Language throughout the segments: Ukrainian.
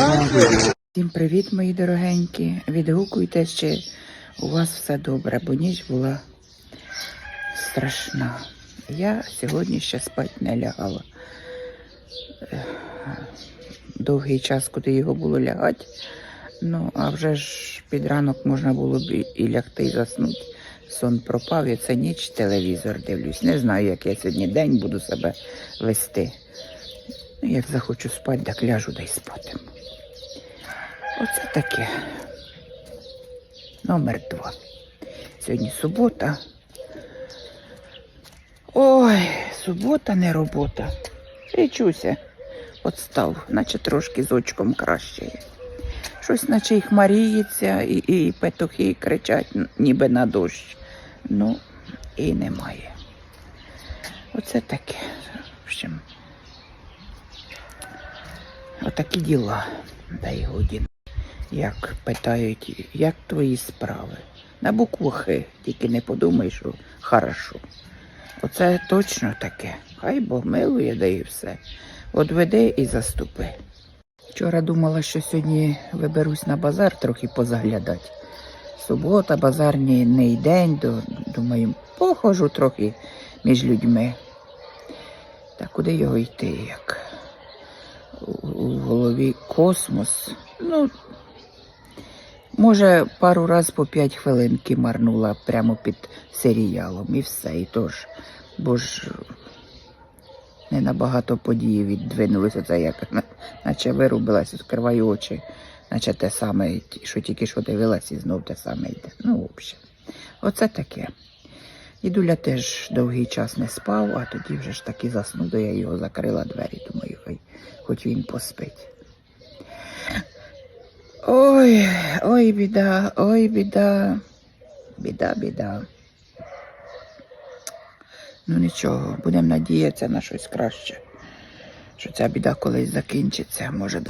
Всім привіт, мої дорогенькі. Відгукуйте, чи у вас все добре, бо ніч була страшна. Я сьогодні ще спати не лягала. Довгий час, куди його було лягати. Ну, а вже ж під ранок можна було б і- лягти і заснути. Сон пропав, і це ніч телевізор дивлюсь. Не знаю, як я сьогодні день буду себе вести. Ну, як захочу спати, так ляжу да спатиму. Оце таке. Номер два. Сьогодні субота. Ой, субота не робота. Річуся. Отстав, наче трошки з очком краще. Щось наче і хмаріється, і, і петухи кричать, ніби на дощ. Ну, і немає. Оце таке. В общем, отакі діла. Та й годі. Як питають, як твої справи? На букву тільки не подумай, що хорошо. Оце точно таке. Хай Бог милує, да і все. От веде і заступи. Вчора думала, що сьогодні виберусь на базар трохи позаглядати. Субота, базарний не день, думаю, похожу трохи між людьми. Та куди його йти, як у голові космос. Ну, може, пару раз по п'ять хвилинки марнула прямо під серіалом і все. І тож, бо ж не набагато події віддвинулися. Це як наче вирубилась, відкриваю очі, наче те саме, що тільки що дивилась, і знов те саме йде. Ну, в общем, оце таке. Дідуля теж довгий час не спав, а тоді вже ж таки заснув, я його закрила двері, думаю, хай хоч він поспить. Ой, ой, біда, ой, біда, біда, біда. Ну нічого, будемо надіятися на щось краще. Що ця біда колись закінчиться, може.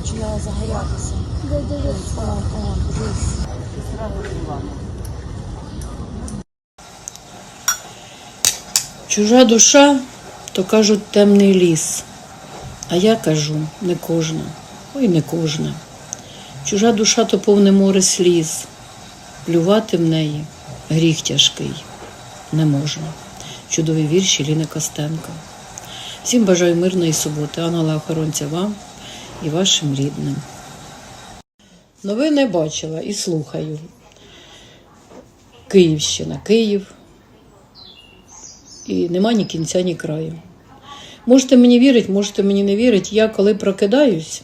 Починала загорятися. О, о, дивись. Чужа душа, то кажуть темний ліс. А я кажу, не кожна, ой не кожна. Чужа душа то повне море сліз. Плювати в неї гріх тяжкий не можна. Чудові вірші Ліни Костенка. Всім бажаю мирної суботи, ангела охоронця вам і вашим рідним. Новини бачила і слухаю. Київщина, Київ і нема ні кінця, ні краю. Можете мені вірити, можете мені не вірити. Я коли прокидаюсь,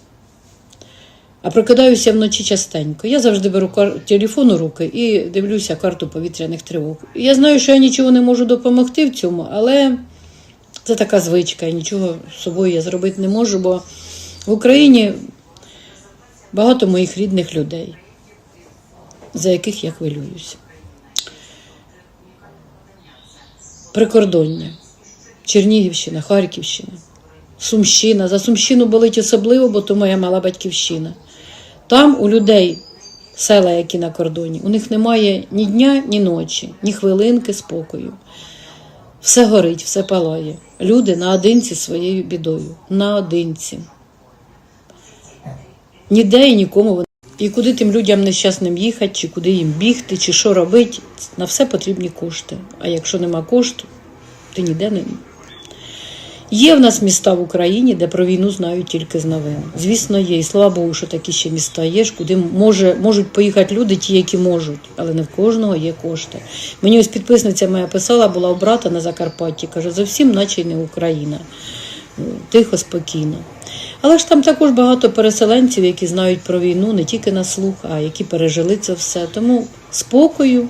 а прокидаюся вночі частенько. Я завжди беру телефон у руки і дивлюся карту повітряних тривог. Я знаю, що я нічого не можу допомогти в цьому, але це така звичка, і нічого з собою я зробити не можу, бо в Україні багато моїх рідних людей, за яких я хвилююсь. Прикордоння, Чернігівщина, Харківщина, Сумщина. За Сумщину болить особливо, бо то моя мала батьківщина. Там у людей села, які на кордоні, у них немає ні дня, ні ночі, ні хвилинки спокою. Все горить, все палає. Люди наодинці своєю бідою. Наодинці. Ніде і нікому вони. І куди тим людям нещасним їхати, чи куди їм бігти, чи що робити, на все потрібні кошти. А якщо нема кошту, ти ніде не. Є в нас міста в Україні, де про війну знають тільки з новин. Звісно, є. І слава Богу, що такі ще міста є, куди може, можуть поїхати люди, ті, які можуть, але не в кожного є кошти. Мені ось підписниця моя писала, була у брата на Закарпатті, каже, зовсім наче й не Україна. Тихо, спокійно. Але ж там також багато переселенців, які знають про війну не тільки на слух, а які пережили це все. Тому спокою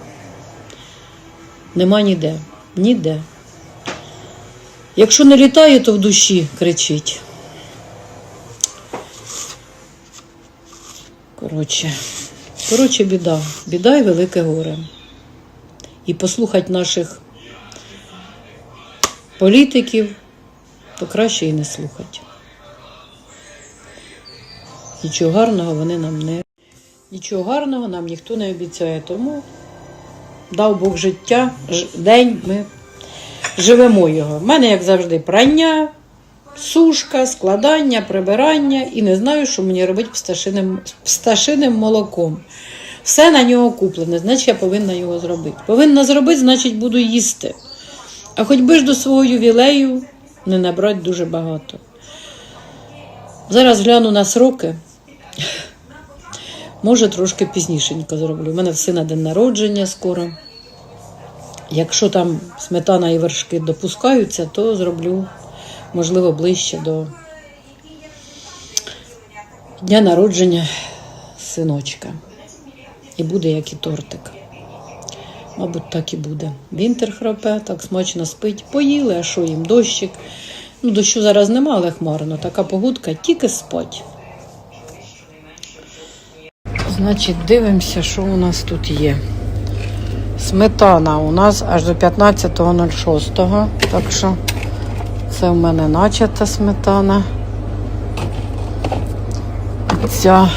нема ніде. Ніде. Якщо не літає, то в душі кричить. Коротше, коротше, біда. Біда і велике горе. І послухати наших політиків, то краще і не слухати. Нічого гарного вони нам не. Нічого гарного нам ніхто не обіцяє. Тому дав Бог життя, день ми живемо його. У мене, як завжди, прання, сушка, складання, прибирання і не знаю, що мені робити пташиним, пташиним молоком. Все на нього куплене, значить я повинна його зробити. Повинна зробити, значить буду їсти. А хоч би ж до свого ювілею не набрати дуже багато. Зараз гляну на сроки. Може, трошки пізнішенько зроблю. У мене в сина день народження скоро. Якщо там сметана і вершки допускаються, то зроблю, можливо, ближче до дня народження синочка. І буде як і тортик. Мабуть, так і буде. Вінтер храпе, так смачно спить. Поїли, а що їм дощик. Ну, дощу зараз нема, але хмарно. Така погодка, тільки спать. Значить, дивимося, що у нас тут є. Сметана у нас аж до 15.06. Так що це в мене начата сметана. Ця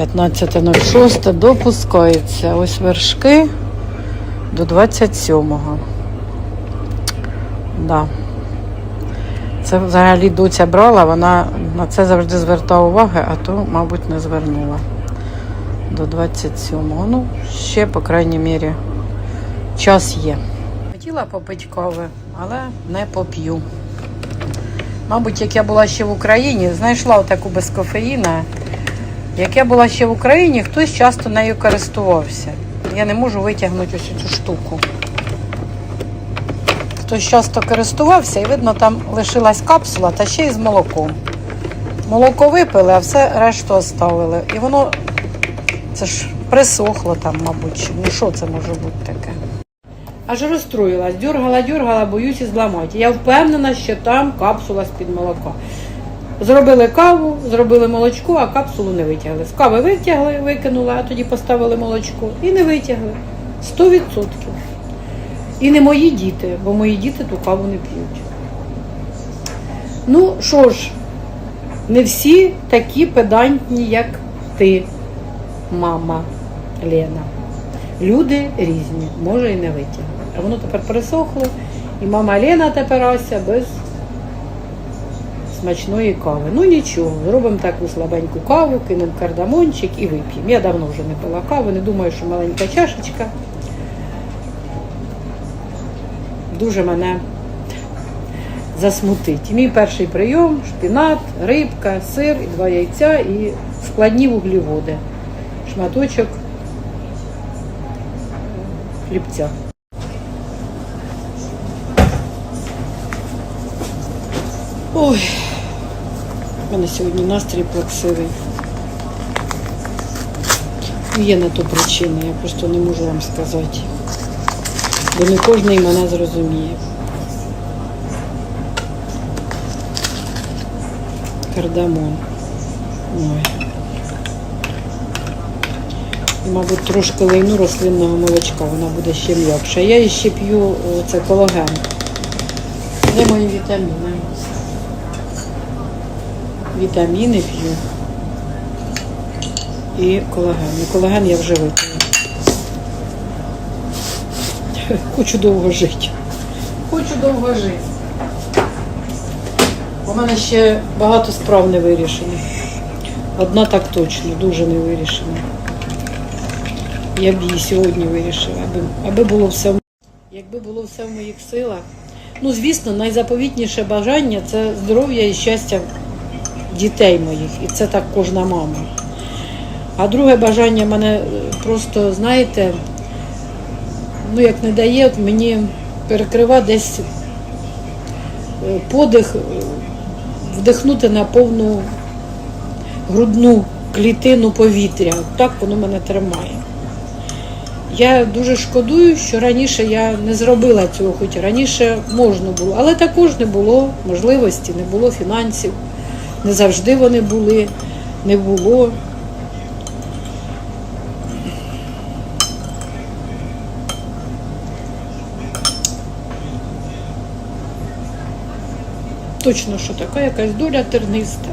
15.06 допускається. Ось вершки до 27-го. Да. Це взагалі доця брала, вона на це завжди звертала уваги, а то, мабуть, не звернула. До 27-го. Ну, ще, по крайній мірі, час є. Хотіла попити кави, але не поп'ю. Мабуть, як я була ще в Україні, знайшла таку без кофеїна. Як я була ще в Україні, хтось часто нею користувався. Я не можу витягнути ось цю штуку. Хтось часто користувався, і видно, там лишилась капсула та ще й з молоком. Молоко випили, а все решту оставили. І воно це ж присохло там, мабуть. Ну що це може бути таке? Аж розстроїлась, дергала, дергала, боюся зламати. Я впевнена, що там капсула з-під молока. Зробили каву, зробили молочко, а капсулу не витягли. З кави витягли, викинули, а тоді поставили молочко і не витягли. 100%. І не мої діти, бо мої діти ту каву не п'ють. Ну що ж, не всі такі педантні, як ти, мама Лена. Люди різні, може і не витягли. А воно тепер пересохло, і мама Лена тепер Ася без смачної кави. Ну нічого, зробимо таку слабеньку каву, кинемо кардамончик і вип'ємо. Я давно вже не пила кави, не думаю, що маленька чашечка дуже мене засмутить. Мій перший прийом шпінат, рибка, сир, два яйця і складні вуглеводи. Шматочок хлібця. Ой, у мене сьогодні настрій плаксивий. Ну, Є на то причина, я просто не можу вам сказати. Бо не кожен мене зрозуміє. Кардамон. Ой. І, мабуть, трошки лайну рослинного молочка, вона буде ще м'якша. Я ще п'ю о, це колаген. Де мої вітаміни? Вітаміни п'ю. І колаген. І колаген я вже випила. Хочу довго жити. Хочу довго жити. У мене ще багато справ не вирішено. Одна так точно, дуже не вирішена. Я б її сьогодні вирішила, аби, аби було все. Якби було все в моїх силах. Ну, звісно, найзаповітніше бажання це здоров'я і щастя дітей моїх. І це так кожна мама. А друге бажання мене е, просто, знаєте, ну як не дає, мені перекрива десь е, подих, е, вдихнути на повну грудну клітину повітря. Так воно мене тримає. Я дуже шкодую, що раніше я не зробила цього, хоч раніше можна було, але також не було можливості, не було фінансів, не завжди вони були, не було. Точно, що така якась доля терниста.